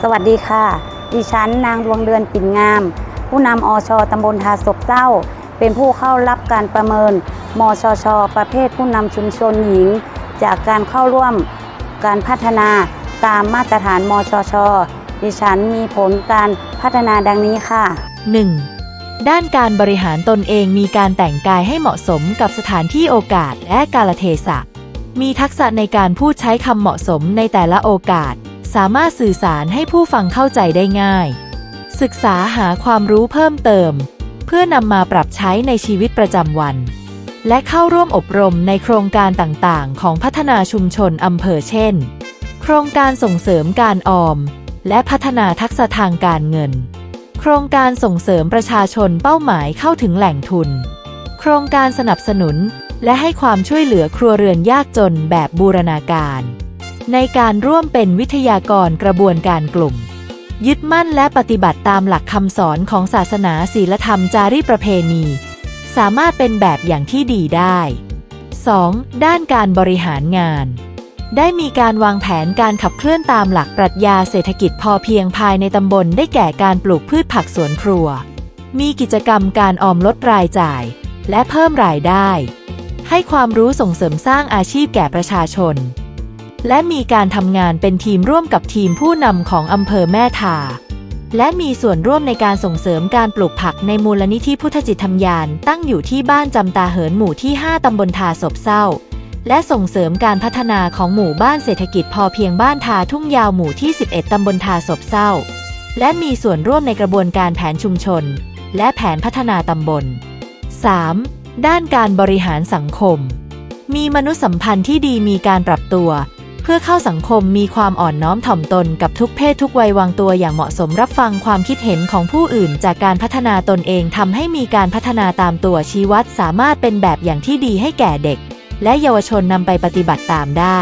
สวัสดีค่ะ ดิฉันนางดวงเดือนปิ่นงาม ผู้นำอชตำบลทาศบเจ้า เป็นผู้เข้ารับการประเมิน มชช ประเภทผู้นำชุมชนหญิง จากการเข้าร่วมการพัฒนาตามมาตรฐานมชช ดิฉันมีผลการพัฒนาดังนี้ค่ะ 1. ด้านการบริหารตนเองมีการแต่งกายให้เหมาะสมกับสถานที่โอกาสและกาลเทศะ มีทักษะในการพูดใช้คำเหมาะสมในแต่ละโอกาส สามารถสื่อสารให้ผู้ฟังเข้าใจได้ง่าย ศึกษาหาความรู้เพิ่มเติม เพื่อนำมาปรับใช้ในชีวิตประจำวัน และเข้าร่วมอบรมในโครงการต่างๆ ของพัฒนาชุมชนอำเภอเช่น โครงการส่งเสริมการออม และพัฒนาทักษะทางการเงิน โครงการส่งเสริมประชาชนเป้าหมายเข้าถึงแหล่งทุน โครงการสนับสนุนและให้ความช่วยเหลือครัวเรือนยากจนแบบบูรณาการ ในการร่วมเป็นวิทยากรกระบวนการกลุ่ม ยึดมั่นและปฏิบัติตามหลักคำสอนของศาสนาศีลธรรมจารีประเพณี สามารถเป็นแบบอย่างที่ดีได้ 2. ด้านการบริหารงาน ได้มีการวางแผนการขับเคลื่อนตามหลักปรัชญาเศรษฐกิจพอเพียงภายในตำบลได้แก่การปลูกพืชผักสวนครัว มีกิจกรรมการออมลดรายจ่าย และเพิ่มรายได้ ให้ความรู้ส่งเสริมสร้างอาชีพแก่ประชาชน และมีการทำงานเป็นทีมร่วมกับทีมผู้นำของอำเภอแม่ทา และมีส่วนร่วมในการส่งเสริมการปลูกผักในมูลนิธิพุทธจิตธรรมยาน ตั้งอยู่ที่บ้านจำตาเหินหมู่ที่ 5 ตำบลทาศบเศร้า และส่งเสริมการพัฒนาของหมู่บ้านเศรษฐกิจพอเพียงบ้านทาทุ่งยาวหมู่ที่ 11 ตำบลทาศบเศร้า และมีส่วนร่วมในกระบวนการแผนชุมชน และแผนพัฒนาตำบล 3. ด้านการบริหารสังคม มีมนุษยสัมพันธ์ที่ดีมีการปรับตัว เพื่อเข้าสังคมมีความอ่อนน้อมถ่อมตนกับทุกเพศทุกวัยวางตัวอย่างเหมาะสมรับฟังความคิดเห็นของผู้อื่น จากการพัฒนาตนเองทำให้มีการพัฒนาตามตัวชี้วัดสามารถเป็นแบบอย่างที่ดีให้แก่เด็ก และเยาวชนนำไปปฏิบัติตามได้